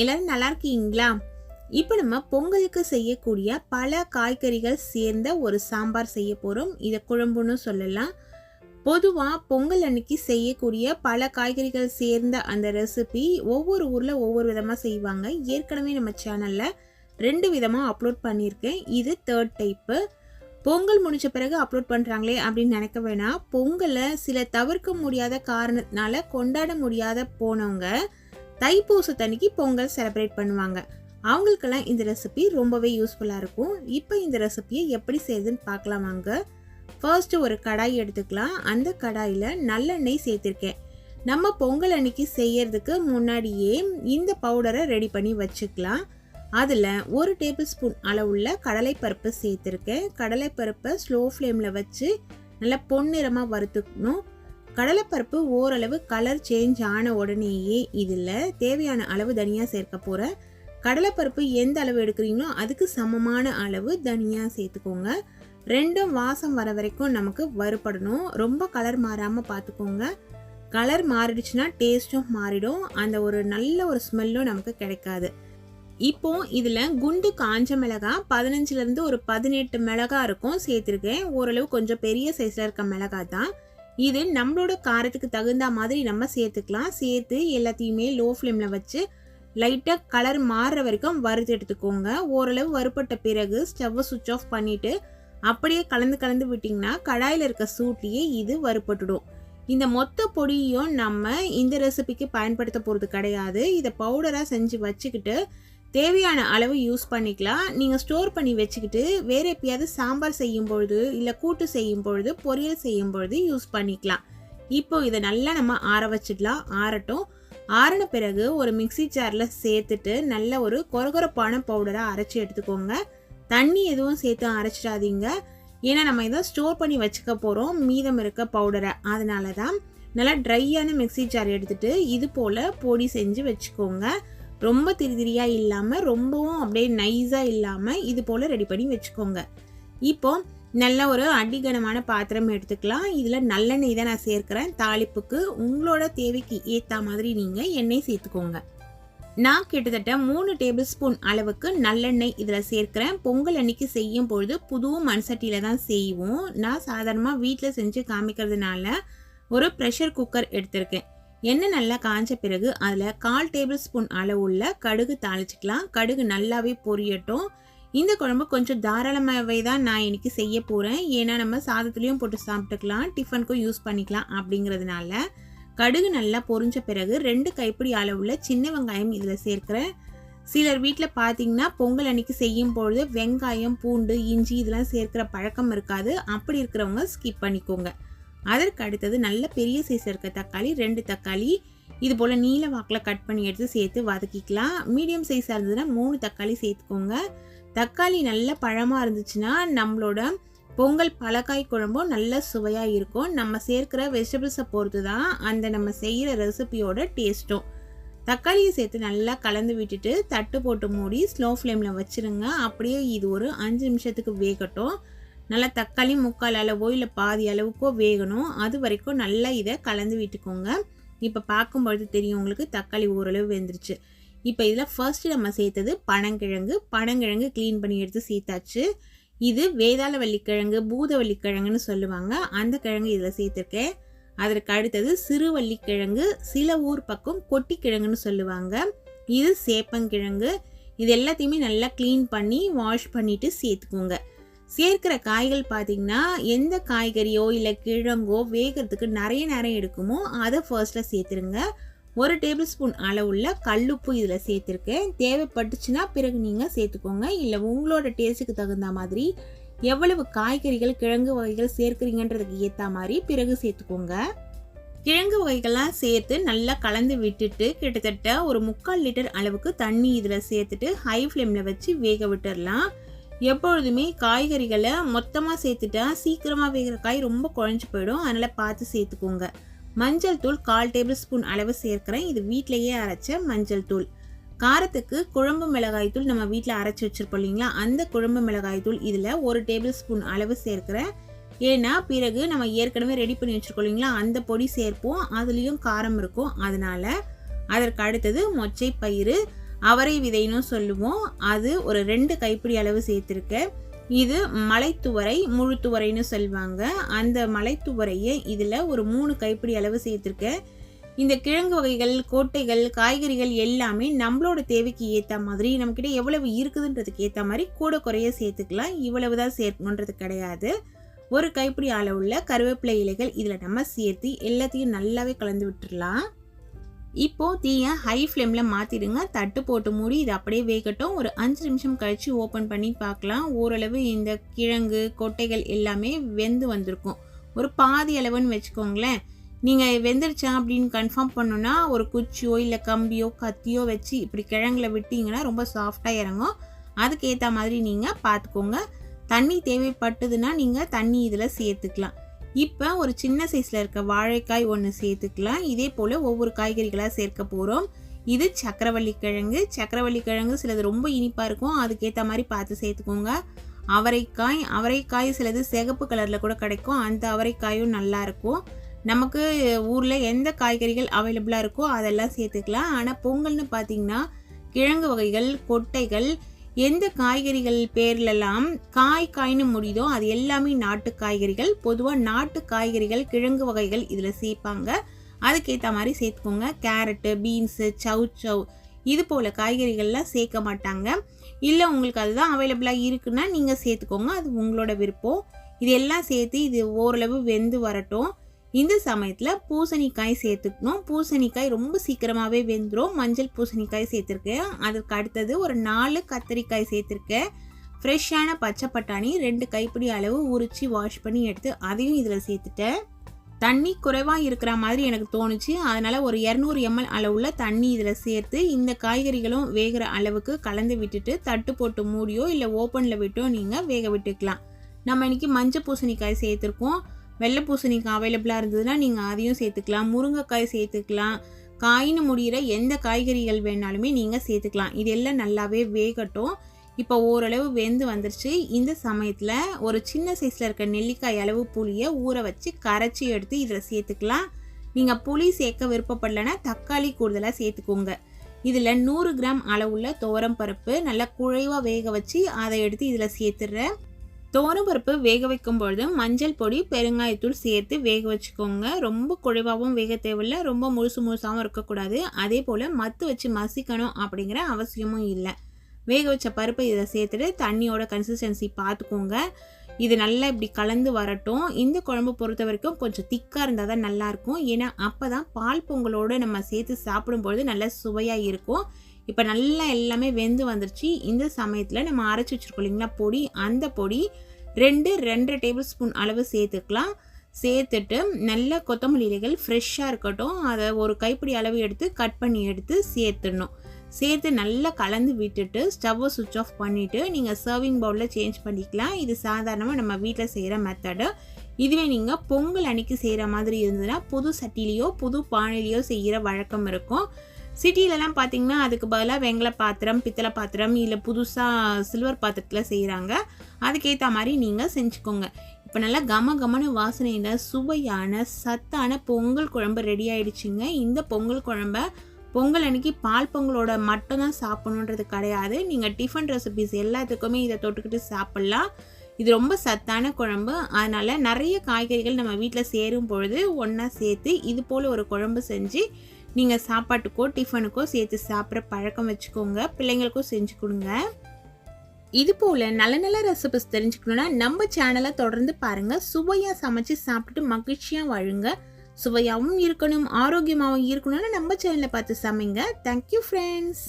எல்லாரும் நல்லா இருக்கீங்களா? இப்போ நம்ம பொங்கலுக்கு செய்யக்கூடிய பல காய்கறிகள் சேர்ந்த ஒரு சாம்பார் செய்ய போகிறோம் இதை குழம்புன்னு சொல்லலாம். பொதுவாக பொங்கல் அன்னைக்கு செய்யக்கூடிய பல காய்கறிகள் சேர்ந்த அந்த ரெசிபி ஒவ்வொரு ஊரில் ஒவ்வொரு விதமாக செய்வாங்க. ஏற்கனவே நம்ம சேனலில் ரெண்டு விதமாக அப்லோட் பண்ணியிருக்கேன். இது தேர்ட் டைப்பு பொங்கல் முடிஞ்ச பிறகு அப்லோட் பண்ணுறாங்களே அப்படின்னு நினைக்க வேணாம். பொங்கலை சில தவிர்க்க முடியாத காரணத்தினால கொண்டாட முடியாத போனவங்க தைப்பூசத்தன்னைக்கு பொங்கல் செலிப்ரேட் பண்ணுவாங்க. அவங்களுக்கெல்லாம் இந்த ரெசிபி ரொம்பவே யூஸ்ஃபுல்லாக இருக்கும். இப்போ இந்த ரெசிபியை எப்படி செய்யுதுன்னு பார்க்கலாம் வாங்க. ஃபர்ஸ்ட்டு ஒரு கடாய் எடுத்துக்கலாம். அந்த கடாயில் நல்லெண்ணெய் சேர்த்துருக்கேன். நம்ம பொங்கல் அன்னைக்கு செய்யறதுக்கு முன்னாடியே இந்த பவுடரை ரெடி பண்ணி வச்சுக்கலாம். அதில் ஒரு டேபிள் ஸ்பூன் அளவுள்ள கடலைப்பருப்பு சேர்த்துருக்கேன். கடலைப்பருப்பை ஸ்லோ ஃப்ளேமில் வச்சு நல்லா பொன்னிறமாக வறுத்துக்கணும். கடலைப்பருப்பு ஓரளவு கலர் சேஞ்ச் ஆன உடனேயே இதில் தேவையான அளவு தனியாக சேர்க்க போகிறேன் கடலைப்பருப்பு எந்த அளவு எடுக்கிறீங்களோ அதுக்கு சமமான அளவு தனியாக சேர்த்துக்கோங்க. ரெண்டும் வாசம் வர வரைக்கும் நமக்கு வறுபடணும். ரொம்ப கலர் மாறாமல் பார்த்துக்கோங்க. கலர் மாறிடுச்சுன்னா டேஸ்ட்டும் மாறிடும். அந்த ஒரு நல்ல ஒரு ஸ்மெல்லும் நமக்கு கிடைக்காது. இப்போ இதில் குண்டு காஞ்ச மிளகா பதினஞ்சுலேருந்து ஒரு பதினெட்டு மிளகா இருக்கும் சேர்த்துருக்கேன். ஓரளவு கொஞ்சம் பெரிய சைஸில் இருக்க மிளகா தான் இது நம்மளோட காரத்துக்கு தகுந்த மாதிரி நம்ம சேர்த்துக்கலாம். சேர்த்து எல்லாத்தையுமே லோ ஃப்ளேமில் வச்சு லைட்டாக கலர் மாறுற வரைக்கும் வறுத்து எடுத்துக்கோங்க. ஓரளவு வறுப்பட்ட பிறகு ஸ்டவ்வை சுவிட்ச் ஆஃப் பண்ணிவிட்டு அப்படியே கலந்து கலந்து விட்டிங்கன்னா கடாயில் இருக்க சூட்லேயே இது வறுப்பட்டுடும் இந்த மொத்த பொடியும் நம்ம இந்த ரெசிபிக்கு பயன்படுத்த போகிறது கிடையாது. இதை பவுடராக செஞ்சு வச்சுக்கிட்டு தேவையான அளவு யூஸ் பண்ணிக்கலாம். நீங்கள் ஸ்டோர் பண்ணி வச்சுக்கிட்டு வேறு எப்பயாவது சாம்பார் செய்யும் பொழுது இல்லை கூட்டு செய்யும் பொழுது பொரியல் செய்யும் பொழுது யூஸ் பண்ணிக்கலாம். இப்போ இதை நல்லா நம்ம ஆற வச்சிடலாம். ஆறட்டும். ஆறின பிறகு ஒரு மிக்சி ஜாரில் சேர்த்துட்டு நல்ல ஒரு கொரகொரப்பான பவுடராக அரைச்சி எடுத்துக்கோங்க. தண்ணி எதுவும் சேர்த்து அரைச்சிடாதீங்க. ஏன்னா நம்ம இதை ஸ்டோர் பண்ணி வச்சுக்க போகிறோம் மீதம் இருக்க பவுடரை. அதனால தான் நல்லா ட்ரையான மிக்சி ஜார் எடுத்துகிட்டு இது போல் பொடி செஞ்சு வச்சுக்கோங்க. ரொம்ப திரிதிரியாக இல்லாமல் ரொம்பவும் அப்படியே நைஸாக இல்லாமல் இது போல் ரெடி பண்ணி வச்சுக்கோங்க. இப்போ நல்ல ஒரு அடிகனமான பாத்திரம் எடுத்துக்கலாம். இதில் நல்லெண்ணெய் தான் நான் சேர்க்குறேன். தாளிப்புக்கு உங்களோட தேவைக்கு ஏற்ற மாதிரி நீங்கள் எண்ணெய் சேர்த்துக்கோங்க. நான் கிட்டத்தட்ட மூணு டேபிள் ஸ்பூன் அளவுக்கு நல்லெண்ணெய் இதில் சேர்க்குறேன். பொங்கல் அன்னைக்கு செய்யும் பொழுது புது மண்சட்டியில் தான் செய்வோம். நான் சாதாரணமாக வீட்டில் செஞ்சு காமிக்கிறதுனால ஒரு ப்ரெஷர் குக்கர் எடுத்திருக்கேன். எண்ணெய் நல்லா காய்ஞ்ச பிறகு அதில் கால் டேபிள் ஸ்பூன் அளவுள்ள கடுகு தாளிச்சிக்கலாம். கடுகு நல்லாவே பொரியட்டும். இந்த குழம்பு கொஞ்சம் தாராளமாகவே தான் நான் இன்னைக்கு செய்ய போகிறேன் ஏன்னா நம்ம சாதத்துலேயும் போட்டு சாப்பிட்டுக்கலாம். டிஃபனுக்கும் யூஸ் பண்ணிக்கலாம் அப்படிங்கிறதுனால. கடுகு நல்லா பொரிஞ்ச பிறகு ரெண்டு கைப்பிடி அளவுள்ள சின்ன வெங்காயம் இதில் சேர்க்குறேன். சிலர் வீட்டில் பார்த்தீங்கன்னா பொங்கல் அன்னைக்கு செய்யும் பொழுது வெங்காயம் பூண்டு இஞ்சி இதெல்லாம் சேர்க்குற பழக்கம் இருக்காது. அப்படி இருக்கிறவங்க ஸ்கிப் பண்ணிக்கோங்க. அதற்கு அடுத்தது நல்ல பெரிய சைஸ் இருக்க தக்காளி ரெண்டு தக்காளி. இது போல் நீல வாக்கில் கட் பண்ணி எடுத்து சேர்த்து வதக்கிக்கலாம். மீடியம் சைஸாக இருந்ததுன்னா மூணு தக்காளி சேர்த்துக்கோங்க. தக்காளி நல்ல பழமாக இருந்துச்சுன்னா நம்மளோட பொங்கல் பழக்காய் குழம்பும் நல்ல சுவையாக இருக்கும். நம்ம சேர்க்குற வெஜிடபிள்ஸை பொறுத்து தான் அந்த நம்ம செய்கிற ரெசிபியோட டேஸ்ட்டும் தக்காளியை சேர்த்து நல்லா கலந்து விட்டுட்டு தட்டு போட்டு மூடி ஸ்லோ ஃப்ளேமில் வச்சுருங்க. அப்படியே இது ஒரு அஞ்சு நிமிஷத்துக்கு வேகட்டும். நல்லா தக்காளி முக்கால் அளவோ இல்லை பாதி அளவுக்கோ வேகணும். அது வரைக்கும் நல்லா இதை கலந்து விட்டுக்கோங்க. இப்போ பார்க்கும்பொழுது தெரியும் உங்களுக்கு தக்காளி ஓரளவு வெந்துருச்சு. இப்போ இதில் ஃபர்ஸ்ட் நம்ம சேர்த்தது பனங்கிழங்கு. பனங்கிழங்கு க்ளீன் பண்ணி எடுத்து சேர்த்தாச்சு. இது வேதாள வள்ளிக்கிழங்கு பூதவள்ளிக்கிழங்குன்னு சொல்லுவாங்க. அந்த கிழங்கு இதில் சேர்த்துருக்கேன். அதற்கு அடுத்தது சிறுவள்ளிக்கிழங்கு சில ஊர் பக்கம் கொட்டிக்கிழங்குன்னு சொல்லுவாங்க. இது சேப்பங்கிழங்கு. இது எல்லாத்தையுமே நல்லா க்ளீன் பண்ணி வாஷ் பண்ணிவிட்டு சேர்த்துக்கோங்க. சேர்க்கிற காய்கள் பார்த்தீங்கன்னா எந்த காய்கறியோ இல்லை கிழங்கோ வேகிறதுக்கு நிறைய நேரம் எடுக்குமோ அதை ஃபர்ஸ்ட்டில் சேர்த்துருங்க. ஒரு டேபிள் ஸ்பூன் அளவுள்ள கல்லுப்பு இதில் சேர்த்துருக்கேன். தேவைப்பட்டுச்சுன்னா பிறகு நீங்கள் சேர்த்துக்கோங்க. இல்லை உங்களோட டேஸ்ட்டுக்கு தகுந்த மாதிரி எவ்வளவு காய்கறிகள் கிழங்கு வகைகள் சேர்க்குறீங்கன்றதுக்கு ஏற்ற மாதிரி பிறகு சேர்த்துக்கோங்க. கிழங்கு வகைகள்லாம் சேர்த்து நல்லா கலந்து விட்டுட்டு கிட்டத்தட்ட ஒரு முக்கால் லிட்டர் அளவுக்கு தண்ணி இதில் சேர்த்துட்டு ஹை ஃப்ளேமில் வச்சு வேக விட்டுடலாம் எப்பொழுதுமே காய்கறிகளை மொத்தமாக சேர்த்துட்டா சீக்கிரமாக வேகிற காய் ரொம்ப குழஞ்சி போயிடும். அதனால் பார்த்து சேர்த்துக்கோங்க. மஞ்சள் தூள் கால் டேபிள் ஸ்பூன் அளவு சேர்க்குறேன். இது வீட்டிலையே அரைச்ச மஞ்சள் தூள். காரத்துக்கு குழம்பு மிளகாய் தூள் நம்ம வீட்டில் அரைச்சி வச்சுருப்போம் இல்லைங்களா? அந்த குழம்பு மிளகாய் தூள் இதில் ஒரு டேபிள் ஸ்பூன் அளவு சேர்க்குறேன். ஏன்னா பிறகு நம்ம ஏற்கனவே ரெடி பண்ணி வச்சுருக்கோம் இல்லைங்களா? அந்த பொடி சேர்ப்போம். அதுலேயும் காரம் இருக்கும். அதனால் அதற்கு அடுத்தது மொச்சை பயிறு அவரை விதைன்னு சொல்லுவோம். அது ஒரு ரெண்டு கைப்பிடி அளவு சேர்த்துருக்கேன் இது மலைத்துவரை முழு துவரைன்னு சொல்லுவாங்க அந்த மலைத்துவரையை இதில் ஒரு மூணு கைப்பிடி அளவு சேர்த்துருக்கேன் இந்த கிழங்கு வகைகள் கோட்டைகள் காய்கறிகள் எல்லாமே நம்மளோட தேவைக்கு ஏற்ற மாதிரி நம்மக்கிட்ட எவ்வளவு இருக்குதுன்றதுக்கு ஏற்ற மாதிரி கூட குறைய சேர்த்துக்கலாம். இவ்வளவு தான் சேர்க்கணுன்றது கிடையாது. ஒரு கைப்பிடி அளவுள்ள கருவேப்பிலை இலைகள் இதில் நம்ம சேர்த்து எல்லாத்தையும் நல்லாவே கலந்து விட்டுடலாம் இப்போது தீயை ஹை ஃப்ளேமில் மாற்றிடுங்க தட்டு போட்டு மூடி இது அப்படியே வேகட்டும். ஒரு அஞ்சு நிமிஷம் கழித்து ஓப்பன் பண்ணி பார்க்கலாம். ஓரளவு இந்த கிழங்கு கொட்டைகள் எல்லாமே வெந்து வந்திருக்கும். ஒரு பாதி அளவுன்னு வச்சுக்கோங்களேன். நீங்கள் வெந்துருச்சா அப்படின்னு கன்ஃபார்ம் பண்ணோன்னா ஒரு குச்சியோ இல்லை கம்பியோ கத்தியோ வச்சு இப்படி கிழங்குல விட்டீங்கன்னா ரொம்ப சாஃப்டாக இறங்கும். அதுக்கேற்ற மாதிரி நீங்கள் பார்த்துக்கோங்க. தண்ணி தேவைப்பட்டதுன்னா நீங்கள் தண்ணி இதில் சேர்த்துக்கலாம். இப்போ ஒரு சின்ன சைஸில் இருக்க வாழைக்காய் ஒன்று சேர்த்துக்கலாம். இதே போல் ஒவ்வொரு காய்கறிகளாக சேர்க்க போகிறோம் இது சக்கரவள்ளி கிழங்கு. சக்கரவள்ளி கிழங்கு சிலது ரொம்ப இனிப்பாக இருக்கும். அதுக்கேற்ற மாதிரி பார்த்து சேர்த்துக்கோங்க. அவரைக்காய் அவரைக்காய் சிலது சிகப்பு கலரில் கூட கிடைக்கும். அந்த அவரைக்காயும் நல்லாயிருக்கும் நமக்கு ஊரில் எந்த காய்கறிகள் அவைலபிளாக இருக்கோ அதெல்லாம் சேர்த்துக்கலாம். ஆனால் பொங்கல்னு பார்த்திங்கன்னா கிழங்கு வகைகள் கொட்டைகள் எந்த காய்கறிகள் பேர்லெல்லாம் காய் காய்னு முடியுதோ அது எல்லாமே நாட்டு காய்கறிகள். பொதுவாக நாட்டு காய்கறிகள் கிழங்கு வகைகள் இதில் சேர்ப்பாங்க அதுக்கேற்ற மாதிரி சேர்த்துக்கோங்க. கேரட்டு பீன்ஸு சவு சவ் இது போல் காய்கறிகள்லாம் சேர்க்க மாட்டாங்க. இல்லை உங்களுக்கு அதுதான் அவைலபிளாக இருக்குன்னா நீங்கள் சேர்த்துக்கோங்க. அது உங்களோட விருப்பம். இது எல்லாம் சேர்த்து இது ஓரளவு வெந்து வரட்டும். இந்த சமயத்தில் பூசணிக்காய் சேர்த்துக்கணும். பூசணிக்காய் ரொம்ப சீக்கிரமாகவே வெந்துடும் மஞ்சள் பூசணிக்காய் சேர்த்துருக்கேன். அதற்கு அடுத்தது ஒரு நாலு கத்தரிக்காய் சேர்த்துருக்கேன். ஃப்ரெஷ்ஷான பச்சை பட்டாணி ரெண்டு கைப்பிடி அளவு உரித்து வாஷ் பண்ணி எடுத்து அதையும் இதில் சேர்த்துட்டேன். தண்ணி குறைவாக இருக்கிற மாதிரி எனக்கு தோணுச்சு. அதனால் ஒரு இரநூறு எம்எல் அளவுள்ள தண்ணி இதில் சேர்த்து இந்த காய்கறிகளும் வேகிற அளவுக்கு கலந்து விட்டுட்டு தட்டு போட்டு மூடியோ இல்லை ஓப்பனில் விட்டோ நீங்கள் வேக விட்டுக்கலாம். நம்ம இன்றைக்கி மஞ்சள் பூசணிக்காய் சேர்த்துருக்கோம். வெள்ளை பூசணிக்காய் அவைலபிளாக இருந்ததுன்னா நீங்கள் அதையும் சேர்த்துக்கலாம். முருங்கைக்காய் சேர்த்துக்கலாம். காயின்னு முடிகிற எந்த காய்கறிகள் வேணாலுமே நீங்கள் சேர்த்துக்கலாம். இது எல்லாம் நல்லாவே வேகட்டும். இப்போ ஓரளவு வெந்து வந்துருச்சு. இந்த சமயத்தில் ஒரு சின்ன சைஸில் இருக்க நெல்லிக்காய் அளவு புளியை ஊற வச்சு கரைச்சி எடுத்து இதில் சேர்த்துக்கலாம். நீங்கள் புளி சேர்க்க விருப்பப்படலைன்னா தக்காளி கூடுதலாக சேர்த்துக்கோங்க. இதில் நூறு கிராம் அளவுள்ள துவரம் பருப்பு நல்லா குழைவாக வேக வச்சு அதை எடுத்து இதில் சேர்த்துடுறேன். பருப்பு வேக வைக்கும் பொழுது மஞ்சள் பொடி பெருங்காயத்தூள் சேர்த்து வேக வச்சுக்கோங்க. ரொம்ப குழைவாகவும் வேக தேவையில்லை. ரொம்ப முழுசு முழுசாகவும் இருக்கக்கூடாது. அதே போல் மத்து வச்சு மசிக்கணும் அப்படிங்கிற அவசியமும் இல்லை. வேக வச்ச பருப்பை இதை சேர்த்துட்டு தண்ணியோட கன்சிஸ்டன்சி பார்த்துக்கோங்க. இது நல்லா இப்படி கலந்து வரட்டும். இந்த குழம்பு பொறுத்த வரைக்கும் கொஞ்சம் திக்காக இருந்தால் தான் நல்லாயிருக்கும் ஏன்னா அப்போ தான் பால் பொங்கலோடு நம்ம சேர்த்து சாப்பிடும்பொழுது நல்லா சுவையாக இருக்கும். இப்போ நல்லா எல்லாமே வெந்து வந்துருச்சு. இந்த சமயத்தில் நம்ம அரைச்சி வச்சுருக்கோம் இல்லைங்களா பொடி. அந்த பொடி ரெண்டு ரெண்டு டேபிள் ஸ்பூன் அளவு சேர்த்துக்கலாம். சேர்த்துட்டு நல்ல கொத்தமல்லி இலைகள் ஃப்ரெஷ்ஷாக இருக்கட்டும். அதை ஒரு கைப்பிடி அளவு எடுத்து கட் பண்ணி எடுத்து சேர்த்துடணும். சேர்த்து நல்லா கலந்து விட்டுட்டு ஸ்டவ்வை சுவிட்ச் ஆஃப் பண்ணிவிட்டு நீங்கள் சர்விங் பவுலில் சேஞ்ச் பண்ணிக்கலாம். இது சாதாரணமாக நம்ம வீட்டில் செய்கிற மெத்தடு இதுவே நீங்கள் பொங்கல் அன்னைக்கு செய்கிற மாதிரி இருந்ததுன்னா புது சட்டிலேயோ புது பானையிலையோ செய்கிற வழக்கம் இருக்கும். சிட்டிலலாம் பார்த்தீங்கன்னா அதுக்கு பதிலாக வெங்கல பாத்திரம் பித்தளை பாத்திரம் இல்லை புதுசாக சில்வர் பாத்திரத்தில் செய்கிறாங்க அதுக்கேற்ற மாதிரி நீங்கள் செஞ்சுக்கோங்க. இப்போ நல்லா கம கமன வாசனையில் சுவையான சத்தான பொங்கல் குழம்பு ரெடி ஆயிடுச்சுங்க. இந்த பொங்கல் குழம்ப பொங்கல் அன்னைக்கு பால் பொங்கலோட மட்டும் தான் சாப்பிடணுன்றது கிடையாது. நீங்கள் டிஃபன் ரெசிபிஸ் எல்லாத்துக்குமே இதை தொட்டுக்கிட்டு சாப்பிட்லாம். இது ரொம்ப சத்தான குழம்பு. அதனால் நிறைய காய்கறிகள் நம்ம வீட்டில் சேரும் பொழுது ஒன்றா சேர்த்து இது போல் ஒரு குழம்பு செஞ்சு நீங்கள் சாப்பாட்டுக்கோ டிஃபனுக்கோ சேர்த்து சாப்பிட்ற பழக்கம் வச்சுக்கோங்க. பிள்ளைங்களுக்கும் செஞ்சு கொடுங்க. இது போல் நல்ல நல்ல ரெசிபிஸ் தெரிஞ்சுக்கணுன்னா நம்ம சேனலை தொடர்ந்து பாருங்கள் சுவையாக சமைச்சு சாப்பிட்டு மகிழ்ச்சியாக வாழுங்க. சுவையாகவும் இருக்கணும் ஆரோக்கியமாகவும் இருக்கணும்னு நம்ம சேனலை பார்த்து சமைங்க. Thank you friends